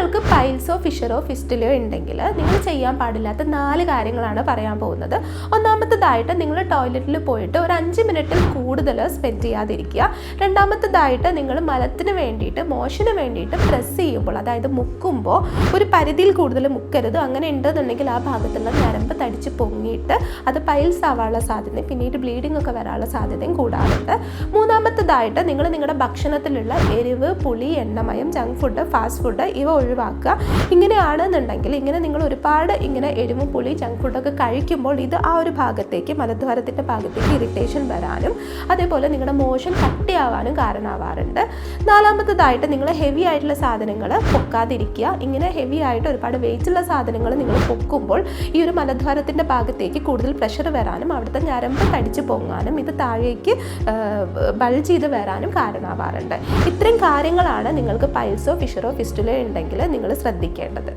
നിങ്ങൾക്ക് പൈൽസോ ഫിഷറോ ഫിസ്റ്റിലോ ഉണ്ടെങ്കിൽ നിങ്ങൾ ചെയ്യാൻ പാടില്ലാത്ത നാല് കാര്യങ്ങളാണ് പറയാൻ പോകുന്നത്. ഒന്നാമത്തതായിട്ട് നിങ്ങൾ ടോയ്ലറ്റിൽ പോയിട്ട് ഒരു അഞ്ച് മിനിറ്റിൽ കൂടുതൽ സ്പെൻഡ് ചെയ്യാതിരിക്കുക. രണ്ടാമത്തതായിട്ട് നിങ്ങൾ മലത്തിന് വേണ്ടിയിട്ട് മോഷന് വേണ്ടിയിട്ട് പ്രസ് ചെയ്യുമ്പോൾ അതായത് മുക്കുമ്പോൾ ഒരു പരിധിയിൽ കൂടുതൽ മുക്കരുത്. അങ്ങനെ ഉണ്ടെന്നുണ്ടെങ്കിൽ ആ ഭാഗത്തുള്ള ഞരമ്പ് തടിച്ച് പൊങ്ങിയിട്ട് അത് പൈൽസ് ആവാനുള്ള സാധ്യതയും പിന്നീട് ബ്ലീഡിംഗ് ഒക്കെ വരാനുള്ള സാധ്യതയും കൂടാറുണ്ട്. മൂന്നാമത്തതായിട്ട് നിങ്ങൾ നിങ്ങളുടെ ഭക്ഷണത്തിലുള്ള എരിവ് പുളി എണ്ണമയം ജങ്ക് ഫുഡ് ഫാസ്റ്റ് ഫുഡ് ഇവ ഒഴിവാക്കുക. ഇങ്ങനെയാണെന്നുണ്ടെങ്കിൽ ഇങ്ങനെ നിങ്ങൾ ഒരുപാട് ഇങ്ങനെ എരിവും പുളി ജങ്ക് ഫുഡൊക്കെ കഴിക്കുമ്പോൾ ഇത് ആ ഒരു ഭാഗത്തേക്ക് മലദ്വാരത്തിന്റെ ഭാഗത്തേക്ക് ഇറിറ്റേഷൻ വരാനും അതേപോലെ നിങ്ങളുടെ മോഷൻ കട്ടിയാവാനും കാരണമാവാറുണ്ട്. നാലാമത്തതായിട്ട് നിങ്ങൾ ഹെവി ആയിട്ടുള്ള സാധനങ്ങൾ പൊക്കാതിരിക്കുക. ഇങ്ങനെ ഹെവി ആയിട്ട് ഒരുപാട് വെയിറ്റുള്ള സാധനങ്ങൾ നിങ്ങൾ പൊക്കുമ്പോൾ ഈ ഒരു മലദ്വാരത്തിന്റെ ഭാഗത്തേക്ക് കൂടുതൽ പ്രഷർ വരാനും അവിടുത്തെ ഞരമ്പ് കടിച്ചു പൊങ്ങാനും ഇത് താഴേക്ക് ബൾജ് ചെയ്ത് വരാനും കാരണമാവാറുണ്ട്. ഇത്രയും കാര്യങ്ങളാണ് നിങ്ങൾക്ക് പൈൽസോ ഫിഷറോ ഫിസ്റ്റുലോ ഉണ്ടെങ്കിൽ നിങ്ങൾ ശ്രദ്ധിക്കേണ്ടത്.